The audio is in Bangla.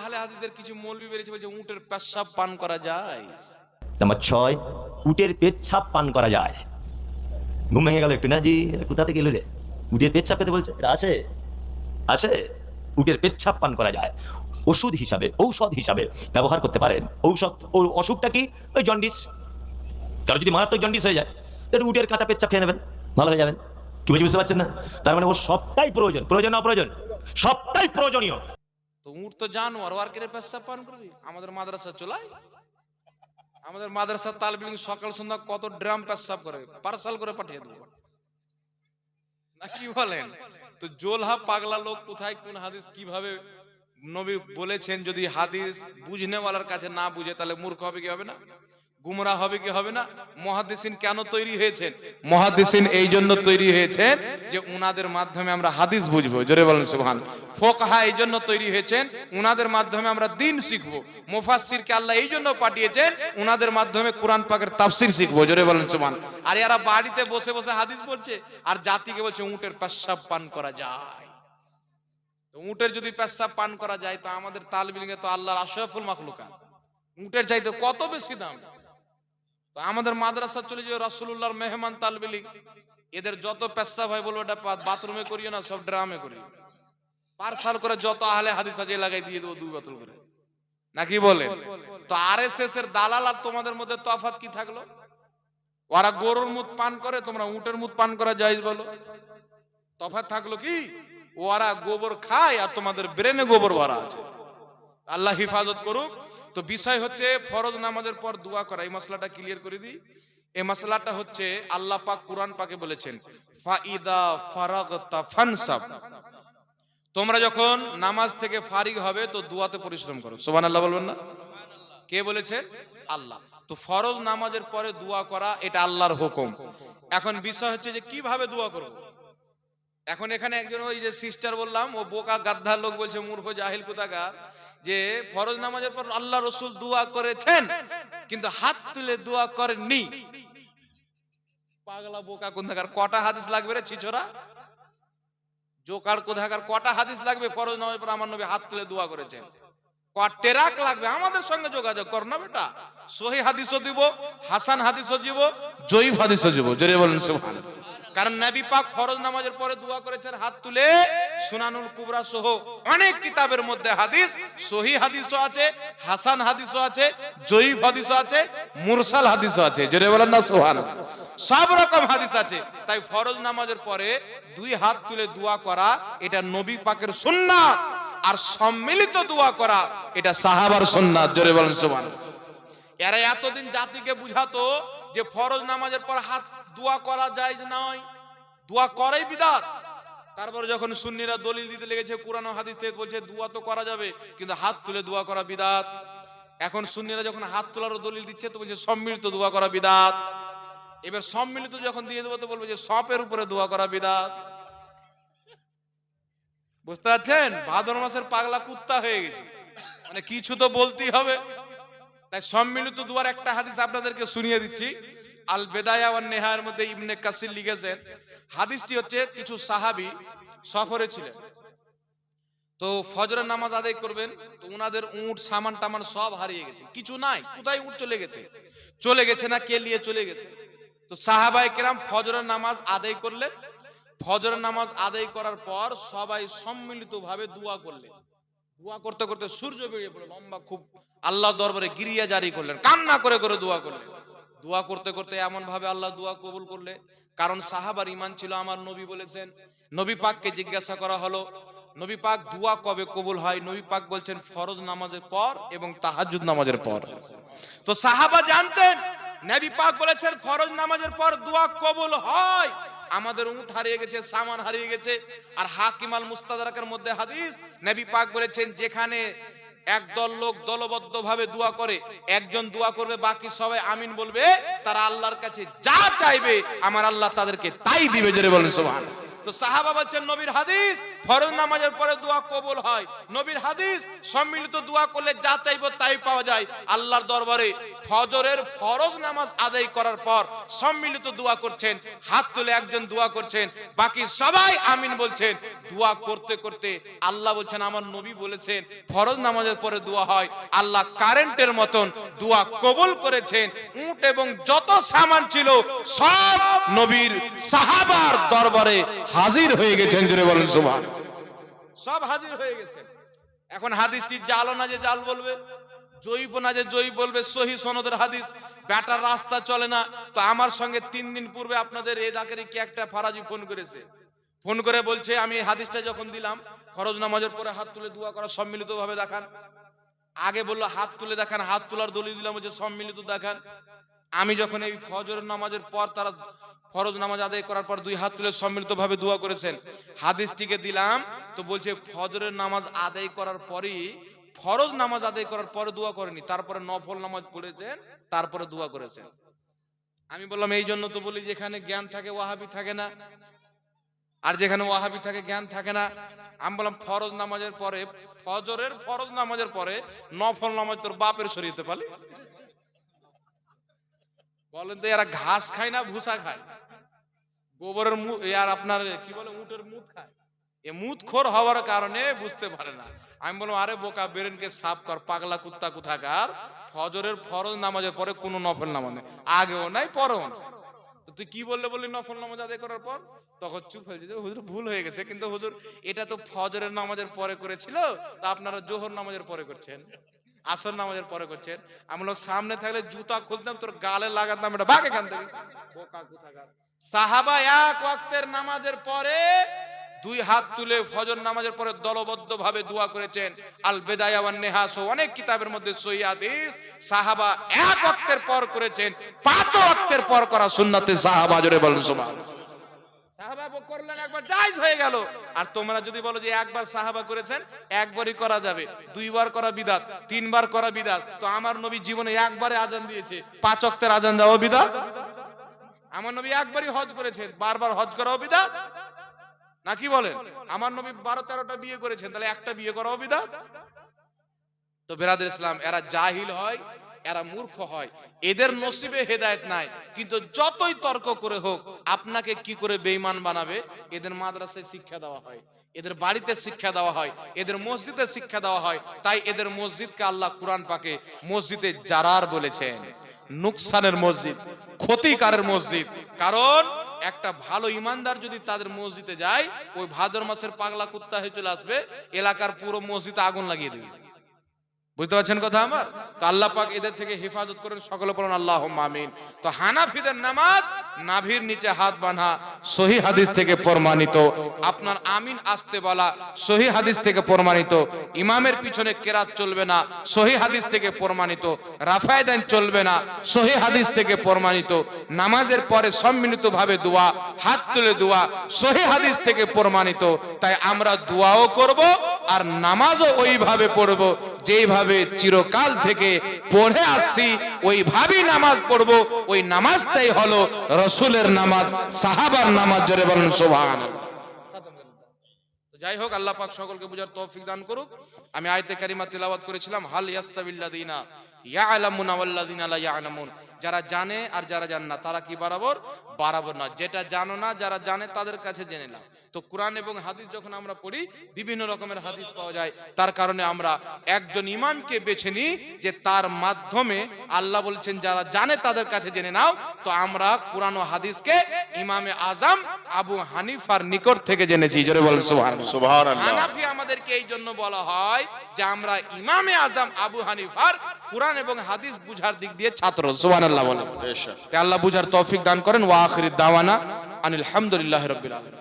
আহলে হাদিসদের কিছু মৌলবি বেরিয়েছে, বলছে উটের পেশাব পান করা যায়। নাম্বার ছয়, উটের পেচ্ছাপ পান করা যায়। ঘুম ভেঙে গেল একটু না জি কোথা থেকে এলো রে? উটের পেচ্ছাপ খেতে বলছে, এটা আসে আসে উটের পেচ্ছাপ পান করা যায়। ওষুধ হিসাবে, ঔষধ হিসাবে ব্যবহার করতে পারেন। ঔষধ, ও অসুখটা কি? ওই জন্ডিস। কারও যদি মারাত্মক জন্ডিস হয়ে যায় তাহলে উটের কাঁচা পেচ্ছাপ খেয়ে নেবেন, ভালো হয়ে যাবেন। কি বুঝতে পারছেন না? তার মানে ও সবটাই প্রয়োজন। প্রয়োজন অপ্রয়োজন? সবটাই প্রয়োজনীয়। উট তো জানোয়ার, ওয়ার কেড়ে পেশাব পান করবি? আমাদের মাদ্রাসা চলাই। আমাদের মাদ্রাসার তালবিলিং সকাল সন্ধ্যা কত ড্রাম পেশাব করে, পার্সাল করে পাঠিয়ে দেবো। না বলেন? তো জোলহা পাগলা লোক কোথায়, কোন হাদিস কীভাবে নবী বলেছেন, যদি হাদিস বুঝনেওয়ালার কাছে না বুঝে, তাহলে মূর্খ হবে কি হবে না? গুমরা হবে কি হবে না? মহাদিসিন কেন তৈরি হয়েছেন? মহাদিসিন এই জন্য তৈরি হয়েছেন যে উনাদের মাধ্যমে আমরা হাদিস বুঝব। জোরে বলেন, সুবহান। ফোকহা এই জন্য তৈরি হয়েছেন, উনাদের মাধ্যমে আমরা দিন শিখব। মুফাসসিরকে আল্লাহ এই জন্য পাঠিয়েছেন, উনাদের মাধ্যমে কোরআন পাকের তাফসির শিখব। জোরে বলেন, সুবহান। আর এরা বাড়িতে বসে বসে হাদিস বলছে, আর জাতিকে বলছে উটের পেশাব পান করা যায়। উটের যদি পেশাব পান করা যায়, তো আমাদের তালবিলিংয়ে তো আল্লাহর আশরাফুল মাখলুকাত। উটের চাইতে কত বেশি দাম? তো আমাদের মাদ্রাসা চলে যাবে রাসূলুল্লাহর মেহমান তালবিলিং। এদের যত পেশাব হয় বলব এটা বাথরুমে করিও না, সব ড্রামে করি পার্সাল করে যত আহলে হাদিস আছে লাগাই দিয়ে দেবো দুই বোতল করে। নাকি বলে? তো আরএসএস এর দালাল আর তোমাদের মধ্যে তফাত কি থাকল? ওরা গরুর মুত পান করে, তোমরা উটের মুত পান করা জায়েজ বলো। তফাত থাকল কি? ওরা গোবর খায় আর তোমাদের ব্রেনে গোবর ভরা আছে। আল্লাহ হিফাজত করুক। তো বিষয় হচ্ছে ফরজ নামাজের পর দোয়া করা, এই মশলাটা ক্লিয়ার করে দিই। এই মশলাটা হচ্ছে আল্লাহ পাক কোরআন পাকে বলেছেন, ফাইদা ফারাগতা ফানসাব। তোমরা যখন নামাজ থেকে ফারিগ হবে তো দুয়াতে পরিশ্রম করো। সুবহানাল্লাহ বলবেন না? কে বলেছেন? আল্লাহ। তো ফরজ নামাজের পরে দোয়া করা, এটা আল্লাহর হুকুম। এখন বিষয় হচ্ছে যে কীভাবে দোয়া করব? এখন এখানে একজন ওই যে সিস্টার বললাম, ও বোকা গাদ্দার লোক বলছে, মূর্খ, জাহিল, কোথাকার? যে ফরজ নামাজের পর আল্লাহ রসুল দোয়া করেছেন, কিন্তু হাত তুলে দোয়া করেননি। পাগলা বোকা কোথাকার কটা হাদিস লাগবে রে ছিছরা? জোকার কোথাকার? কটা হাদিস লাগবে ফরজ নামাজের পর আমার নবী হাত তুলে দোয়া করেছেন? টেরাক লাগবে, আমাদের সঙ্গে যোগাযোগ কর না বেটা। সহি হাদিসও দিব, হাসান হাদিসও দিব, জয়ীফ হাদিসও দিব। জোরে সুবহানাল্লাহ। কারণ নবী পাক ফরজ নামাজের পরে দোয়া করেছেন, হাত তুলে সুনানুল কুবরা সহ অনেক কিতাবের মধ্যে হাদিস সহি হাদিসও আছে, হাসান হাদিসও আছে, জয়ীফ হাদিসও আছে, মুরসাল হাদিসও আছে। জোরে বলেন না, সুবহানাল্লাহ। সব রকম হাদিস আছে। তাই ফরজ নামাজের পরে দুই হাত তুলে দোয়া করা, এটা নবী পাকের সুন্নাত। আর সম্মিলিত দোয়া করা, এটা সাহাবার সুন্নাত। জোরে বলেন, সুবহানাল্লাহ। এরা এতদিন জাতিকে বুঝাতো যে ফরজ নামাজের পর হাত দোয়া করা যায় নয়। দোয়া করাই বিদাত। তারপরে যখন সুন্নিরা দলিল দিতে লেগেছে, কোরআন হাদিস থেকে বলছে, দোয়া তো করা যাবে, কিন্তু হাত তুলে দোয়া করা বিদাত। এখন সুন্নিরা যখন হাত তোলারও দলিল দিচ্ছে, তো বলছে, সম্মিলিত দোয়া করা বিদাত। এবার সম্মিলিত যখন দিয়ে দেবো, তো বলব যে, সপের উপরে দোয়া করা বিদাত। বুঝতে পারছেন? ভাদর মাসের পাগলা কুত্তা হয়ে গেছে। মানে কিছু তো বলতেই হবে। তাই সম্মিলিত দুয়ার একটা হাদিস আপনাদেরকে শুনিয়ে দিচ্ছি। আল বেদায়া নেহার মধ্যে ইবনে কাসির লিখেছেন, হাদিসটি হচ্ছে কিছু সাহাবী সফরে ছিলেন। তো ফজরের নামাজ আদায় করবেন, তো উনাদের উট, সামান, টামান সব হারিয়ে গেছে। কিছু নাই, কোথায় উট চলে গেছে? চলে গেছে না কে নিয়ে চলে গেছে? তো সাহাবাই কেরাম ফজরের নামাজ আদায় করলেন। ফজরের নামাজ আদায় করার পর সবাই সম্মিলিতভাবে দোয়া করলেন। দোয়া করতে করতে সূর্য বেরিয়ে পড়ল, লম্বা খুব আল্লাহ দরবারে গিরিয়া জারি করলেন, কান্না করে করে দোয়া করলেন। দোয়া করতে করতে এমন ভাবে আল্লাহ দোয়া কবুল করলে। কারণ সাহাবার ইমান ছিল আমার নবী বলেছেন। নবী পাককে জিজ্ঞাসা করা হলো, নবী পাক দোয়া কবে কবুল হয়? নবী পাক বলছেন, ফরজ নামাজের পর এবং তাহাজ্জুদ নামাজের পর। তো সাহাবা জানতেন, নবী পাক বলেছেন, ফরজ নামাজের পর দোয়া কবুল হয়। আমাদের উঠ হারিয়ে গেছে, সামান হারিয়ে গেছে। আর হাকিমাল মুস্তাদারাকের মধ্যে হাদিস, নবী পাক বলেছেন, যেখানে একদল লোক দলবদ্ধ ভাবে দোয়া করে, একজন দোয়া করবে, বাকি সবাই আমিন বলবে, তারা আল্লাহর কাছে যা চাইবে, আমার আল্লাহ তাদেরকে তাই দিবে, জোরে বলেন সুবহান তো সাহাবা বলছেন, নবীর হাদিস ফরজ নামাজের পরে দোয়া কবুল হয়। নবীর হাদিস সম্মিলিত দোয়া করলে যা চাইব তাই পাওয়া যায়। আল্লাহর দরবারে ফজরের ফরজ নামাজ আদায় করার পর সম্মিলিত দোয়া করছেন, হাত তুলে একজন দোয়া করছেন, বাকি সবাই আমিন বলছেন। দোয়া করতে করতে আল্লাহ বলছেন, আমার নবী বলেছেন, ফরজ নামাজের পরে দোয়া হয়। আল্লাহ কারেন্টের মতন দোয়া কবুল করেছেন। উট এবং যত সামান ছিল, সব নবীর সাহাবার দরবারে হাজির হয়ে গেছেন জুড়ে বলেন, সুবহান। সব হাজির হয়ে গেছেন। এখন হাদিসটি জালো না যে জাল বলবে? জৈব না যে জয়ী বলবে? সহি সনদের হাদিস। ব্যাটার রাস্তা চলে না। তো আমার সঙ্গে তিন দিন পূর্বে আপনাদের এ দাকেরই কি একটা ফারাজি ফোন করেছে। ফোন করে বলছে, আমি এই হাদিসটা যখন দিলাম, ফরজ নামাজের পরে হাত তুলে দোয়া করা সম্মিলিত ভাবে দেখান। আগে বলল, হাত তুলে দেখান, হাত তোলার দলিল দিলাম হচ্ছে সম্মিলিত দেখান। আমি যখন এই ফজরের নামাজের পর তারা ফরজ নামাজ আদায় করার পর দুই হাত তুলে সম্মিলিত ভাবে দোয়া করেছেন, হাদিসটিকে দিলাম, তো বলছে ফজরের নামাজ আদায় করার পরই, ফরজ নামাজ আদায় করার পরে দোয়া করেনি, তারপরে নফল নামাজ পড়েছেন, তারপরে দোয়া করেছেন। আমি বললাম, এই জন্য তো বলি যেখানে জ্ঞান থাকে ওয়াহাবি থাকে না, আর যেখানে ওয়াহাবি থাকে জ্ঞান থাকে না। আমি বললাম, ফরজ নামাজের পরে, ফজরের ফরজ নামাজের পরে নফল নামাজ তোর বাপের শরীরতে পালি? বলেন তো এরা ঘাস খায় না, ভুসা খায়। গোবরের আর আপনার কি বলে, উটের মুখ খায়। এ মুত খোর হওয়ার কারণে বুঝতে পারে না। আমি বললাম, আরে বোকা, বেরেনকে সাফ কর, পাগলা কুত্তা কোথাকার? ফজরের ফরজ নামাজের পরে কোনো নফল নামাজ নেই। আগেও নাই, পরেও না তুই কি বললে বললি নফল নামাজ আদায় করার পর? তখন চুপ হয়ে যেত। হুজুর, ভুল হয়ে গেছে। কিন্তু হুজুর, এটা তো ফজরের নামাজের পরে করেছিল, তা আপনারা জোহর নামাজের পরে করছেন। আসর নামাজের পরে করছেন। আমি বললাম, সামনে থাকলে জুতা খুলতাম তোর গালে লাগাতাম এটা ভাগ এখান থেকে। সাহাবা এক ওয়াক্তের নামাজের পরে দুই হাত তুলে ফজর নামাজের পরে দলবদ্ধ ভাবে দোয়া করেছেন। আল বেদায়া নেহাস অনেক কিতাবের মধ্যে সহি হাদিস। সাহাবা এক ওয়াক্তের পর করেছেন পাঁচ ওয়াক্তের পর করা সুন্নাতে সাহাবা জোরে বলেন সুবহানাল্লাহ। করলেন, একবার জায়েজ হয়ে গেল। আর তোমরা যদি বলো যে একবার সাহাবা করেছেন, একবারই করা যাবে। দুইবার করা বিদাত, তিনবার করা বিদাত। তো আমার নবী জীবনে একবারে আজান দিয়েছে। পাঁচ ওয়াক্তের আজান দেওয়া বিদাত? আমার নবী একবারই হজ করেছেন। বারবার হজ করাও বিদাত? নাকি বলেন? আমার নবী বারো তেরোটা বিয়ে করেছেন, তাহলে একটা বিয়ে করাও বিদাত? তো বেরাদের ইসলাম, এরা জাহিল হয়, এরা মূর্খ হয়। এদের নসিবে হেদায়েত নাই। কিন্তু যতই তর্ক করে হোক, আপনাকে কি করে বেঈমান বানাবে? এদের মাদ্রাসায় শিক্ষা দেওয়া হয়, এদের বাড়িতে শিক্ষা দেওয়া হয়, এদের মসজিদে শিক্ষা দেওয়া হয়। তাই এদের মসজিদকে আল্লাহ কোরআন পাকে মসজিদে জারার বলেছেন। নুকসানের মসজিদ, ক্ষতিকারের মসজিদ। কারণ একটা ভালো ইমানদার যদি তাদের মসজিদে যায়, ওই ভাদর মাসের পাগলা কুত্তা হয়ে চলে আসবে, এলাকার পুরো মসজিদে আগুন লাগিয়ে দেবে। বুঝতে পারছেন কথা আমার? তো আল্লাহ পাক এদের থেকে হেফাজত করেন, সকলে বলেন আল্লাহ আমিন। তো হানাফিদের নামাজ, নাভির নিচে হাত বাঁধা, সহি হাদিস থেকে প্রমাণিত। আপনার আমিন আসতে বলা, সহি হাদিস থেকে প্রমাণিত। ইমামের পিছনে কেরাত চলবে না, সহি হাদিস থেকে প্রমাণিত। রাফায় দেন চলবে না, সহি হাদিস থেকে প্রমাণিত। নামাজের পরে সম্মিলিত ভাবে দোয়া, হাত তুলে দোয়া, সহি হাদিস থেকে প্রমাণিত। তাই আমরা দোয়াও করব আর নামাজও ওইভাবে পড়ব, যেইভাবে চিরকাল থেকে পড়ে আসছি। ওইভাবেই নামাজ পড়ব, ওই নামাজটাই হলো রসুলের নামাজ, সাহাবার নামাজ, জোরে বলেন সোভান যাই হোক, আল্লাহ পাক সকলকে বুঝার তৌফিক দান করুক। আমি আয়তে কারিমা তেলাওয়াত করেছিলাম, হাল ইয়াস্তাবিল্লাযিনা যারা জানে আর যারা জানে না তারা কি বরাবর? বরাবর না যেটা জানো না যারা জানে তাদের কাছে জেনে নাও। তো কোরআন এবং হাদিস যখন আমরা পড়ি বিভিন্ন রকমের হাদিস পাওয়া যায়। তার কারণে আমরা একজন ইমামকে বেছে নিই যে তার মাধ্যমে আল্লাহ বলছেন যারা জানে তাদের কাছে জেনে নাও। তো আমরা কোরআন ও হাদিসকে ইমামে আজম আবু হানিফার নিকট থেকে জেনেছি। জোরে বলেন সুবহানাল্লাহ। হানাফি আমাদেরকে এই জন্য বলা হয় যে আমরা ইমামে আজম আবু হানিফার কোরআন এবং হাদিস বুঝার দিক দিয়ে ছাত্র সুবহানাল্লাহ বলে বেশ তাই আল্লাহ বুঝার তৌফিক দান করেন। ওয়া আখির দাওয়ানা আনিল হামদুলিল্লাহি রাব্বিল আলামিন।